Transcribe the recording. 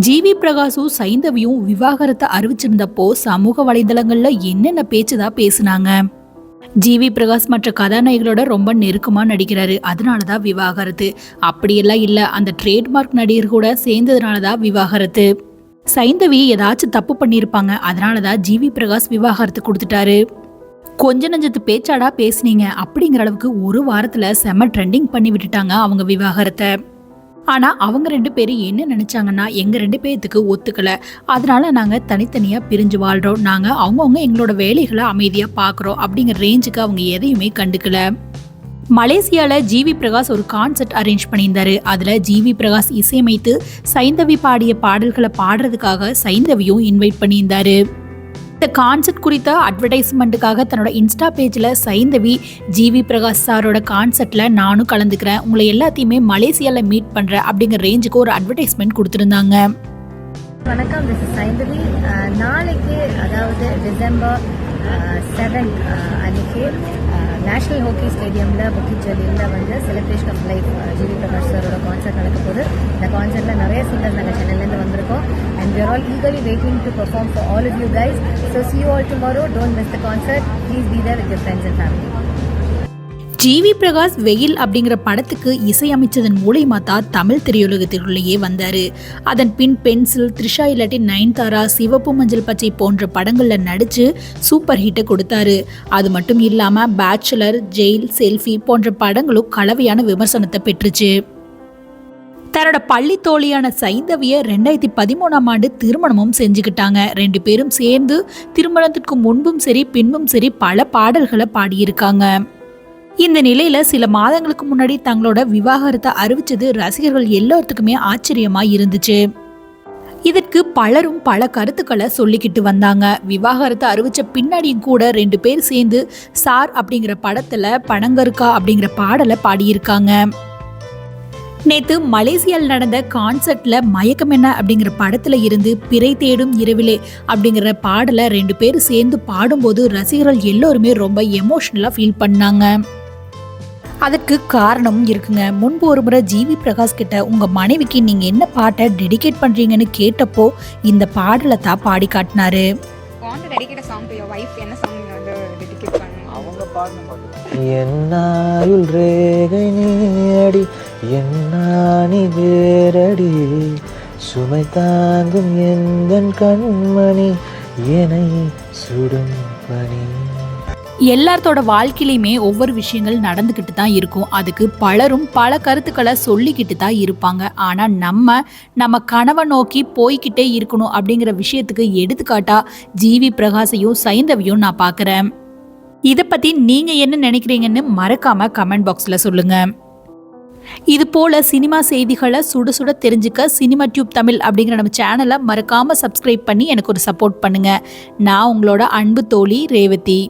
GV பிரகாஷும் சைந்தவியும் விவாகரத்தை அறிவிச்சிருந்தப்போ சமூக வலைதளங்கள்ல என்னென்ன பேச்சுதான் பேசுனாங்க? ஜிவி பிரகாஷ் மற்ற கதாநாயகளோட ரொம்ப நெருக்கமாக நடிக்கிறாரு. அதனாலதான் விவாகரத்து. அப்படியெல்லாம் இல்லை. அந்த ட்ரேட்மார்க் நடிகர் கூட சேர்ந்ததுனால தான் விவாகரத்து. சைந்தவி ஏதாச்சும் தப்பு பண்ணியிருப்பாங்க அதனால தான் ஜிவி பிரகாஷ் விவாகரத்து கொடுத்துட்டாரு. கொஞ்ச நஞ்சத்து பேச்சாடா பேசுனீங்க. அப்படிங்கிற அளவுக்கு ஒரு வாரத்தில் செம ட்ரெண்டிங் பண்ணி விட்டுட்டாங்க அவங்க விவாகரத்தை. ஆனால் அவங்க ரெண்டு பேரும் என்ன நினச்சாங்கன்னா எங்கள் ரெண்டு பேர்த்துக்கு ஒத்துக்கலை. அதனால நாங்கள் தனித்தனியாக பிரிஞ்சு வாழ்கிறோம் நாங்கள் அவங்கவுங்க எங்களோட வேலைகளை அமைதியாக பார்க்குறோம் அப்படிங்கிற ரேஞ்சுக்கு அவங்க எதையுமே கண்டுக்கல. மலேசியால ஜிவி பிரகாஷ் ஒரு கான்சர்ட் அரேஞ்ச் பண்ணியிருந்தாரு. அதுல ஜிவி பிரகாஷ் இசையமைத்து சைந்தவி பாடிய பாடல்களை பாடுறதுக்காக சைந்தவியும் இன்வைட் பண்ணியிருந்தாரு. இந்த கான்சர்ட் குறித்த அட்வர்டைஸ்மெண்ட்டுக்காக தன்னோட இன்ஸ்டா பேஜில் சைந்தவி ஜிவி பிரகாஷ் சாரோட கான்சர்ட்டில் நானும் கலந்துக்கிறேன். உங்களை எல்லாத்தையுமே மலேசியாவில் மீட் பண்ணுறேன் அப்படிங்கிற ரேஞ்சுக்கு ஒரு அட்வர்டைஸ்மெண்ட் கொடுத்துருந்தாங்க. வணக்கம் திஸ் இஸ் சைந்தவி. நாளைக்கு அதாவது டிசம்பர் செவன் அன்னைக்கு நேஷனல் ஹாக்கி ஸ்டேடியமில் புக்கிச்சேரியில் வந்து celebration of life GV Prakash சாரோட கான்சர்ட் நடக்க போகுது. இந்த கான்சர்ட்டில் நிறைய சிங்கர்ஸ் நாங்கள் சென்னையிலேருந்து வந்திருக்கோம். We are all eagerly waiting to perform for all of you guys. So see you all tomorrow. Don't miss the concert. Please be there with your friends and family. GV Prakash Veyil அப்படிங்கிற படத்துக்கு இசையமைச்சதன் மூலியமா தான் தமிழ் திரையுலகத்திற்குள்ளேயே வந்தார். அதன் பின் pencil Trisha இல்லாட்டி நயன்தாரா சிவப்பு மஞ்சள் பச்சை போன்ற படங்களில் நடித்து சூப்பர் ஹிட்டை கொடுத்தாரு. அது மட்டும் இல்லாமல் பேச்சுலர் ஜெயில் செல்ஃபி போன்ற படங்களும் கலவையான விமர்சனத்தை பெற்றுச்சு. தன்னோட பள்ளி தோழியான சைந்தவிய ரெண்டாயிரத்தி பதிமூணாம் ஆண்டு திருமணமும் செஞ்சுக்கிட்டாங்க. ரெண்டு பேரும் சேர்ந்து திருமணத்திற்கு முன்பும் சரி பின்பும் சரி பல பாடல்களை பாடியிருக்காங்க. இந்த நிலையில சில மாதங்களுக்கு முன்னாடி தங்களோட விவாகரத்தை அறிவிச்சது ரசிகர்கள் எல்லாத்துக்குமே ஆச்சரியமா இருந்துச்சு. இதற்கு பலரும் பல கருத்துக்களை சொல்லிக்கிட்டு வந்தாங்க. விவாகரத்தை அறிவிச்ச பின்னாடியும் கூட ரெண்டு பேர் சேர்ந்து சார் அப்படிங்கிற படத்துல பணங்கருக்கா அப்படிங்கிற பாடலை பாடியிருக்காங்க. நேத்து மலேசியாவில் நடந்த கான்சர்ட்ல மயக்கம் என்ன அப்படிங்கிற படத்துல இருந்து பிறை தேடும் இரவிலே அப்படிங்கிற பாடலை ரெண்டு பேரும் சேர்ந்து பாடும்போது ரசிகர்கள் எல்லோருமே ரொம்ப எமோஷ்னலா ஃபீல் பண்ணாங்க. அதற்கு காரணமும் இருக்குங்க. முன்பு ஒரு முறை ஜிவி பிரகாஷ் கிட்ட உங்க மனைவிக்கு நீங்க என்ன பாட்டை டெடிகேட் பண்றீங்கன்னு கேட்டப்போ இந்த பாடலை தான் பாடி காட்டினாரு. என்ன என்னானி வேரடி சுமை தாங்கும் எந்த கண்மணி? என சுடும் பணி. எல்லாத்தோட வாழ்க்கையிலையுமே ஒவ்வொரு விஷயங்கள் நடந்துக்கிட்டு தான் இருக்கும். அதுக்கு பலரும் பல கருத்துக்களை சொல்லிக்கிட்டு தான் இருப்பாங்க. ஆனால் நம்ம நம்ம கனவை நோக்கி போய்கிட்டே இருக்கணும் அப்படிங்கிற விஷயத்துக்கு எடுத்துக்காட்டா ஜிவி பிரகாஷையும் சைந்தவியும் நான் பார்க்குறேன் இதை பற்றி நீங்கள் என்ன நினைக்கிறீங்கன்னு மறக்காமல் கமெண்ட் பாக்ஸில் சொல்லுங்கள் இது போல சினிமா செய்திகளை சுட சுட தெரிஞ்சுக்க சினிமா டியூப் தமிழ் அப்படிங்கிற நம்ம சேனலை மறக்காம சப்ஸ்கிரைப் பண்ணி எனக்கு ஒரு சப்போர்ட் பண்ணுங்க. நான் உங்களோட அன்பு தோழி ரேவதி.